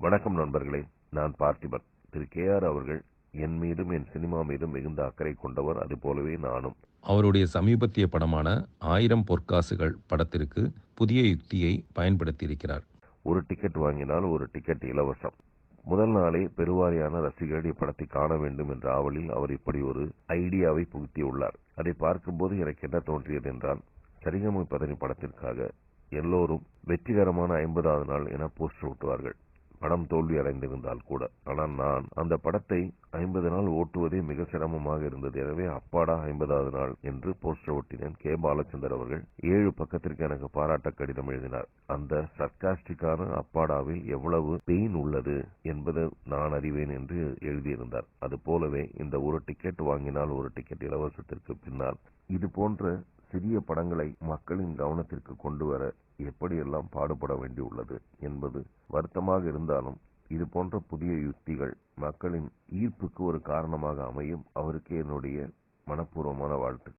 வணக்கம் நண்பர்களே நான் பார்த்திபன். திரு கே ஆர் அவர்கள் என் மீதும் என் சினிமா மீதும் மிகுந்த அக்கறை கொண்டவர் அதுபோலவே நானும். அவருடைய சமீபத்திய படமான ஆயிரம் பொற்காசுகள் படத்திற்கு புதிய யுக்தியை பயன்படுத்தியிருக்கிறார். ஒரு டிக்கெட் வாங்கினால் ஒரு டிக்கெட் இலவசம். முதல் நாளே பெருவாரியான ரசிகர்கள் இப்படத்தை காண வேண்டும் என்ற ஆவலில் அவர் இப்படி ஒரு ஐடியாவை புகுத்தியுள்ளார். அதை பார்க்கும்போது எனக்கு என்ன தோன்றியது என்றால் சரிகம பதனி படத்திற்காக எல்லோரும் வெற்றிகரமான ஐம்பதாவது நாள் என போஸ்டர் ஓட்டுவார்கள் படம் தோல்வி அடைந்திருந்தால் கூட. ஆனால் நான் அந்த படத்தை ஐம்பது நாள் ஓட்டுவதே மிக சிரமமாக இருந்தது. எனவே அப்பாடா ஐம்பதாவது நாள் என்று போஸ்டர் ஒட்டினேன். கே. பாலச்சந்தர் அவர்கள் ஏழு பக்கத்திற்கு எனக்கு பாராட்ட கடிதம் எழுதினார். அந்த சர்க்காஸ்டிக்கான அப்பாடாவில் எவ்வளவு பெயின் உள்ளது என்பது நான் அறிவேன் என்று எழுதியிருந்தார். அது போலவே இந்த ஒரு டிக்கெட் வாங்கினால் ஒரு டிக்கெட் இலவசத்திற்கு பின்னால். இது போன்ற சிறிய படங்களை மக்களின் கவனத்திற்கு கொண்டு வர எப்படியெல்லாம் பாடுபட வேண்டியுள்ளது என்பது வருத்தமாக இருந்தாலும் இது போன்ற புதிய யுக்திகள் மக்களின் ஈர்ப்புக்கு ஒரு காரணமாக அமையும். அவருக்கு என்னுடைய மனப்பூர்வமான வாழ்த்து.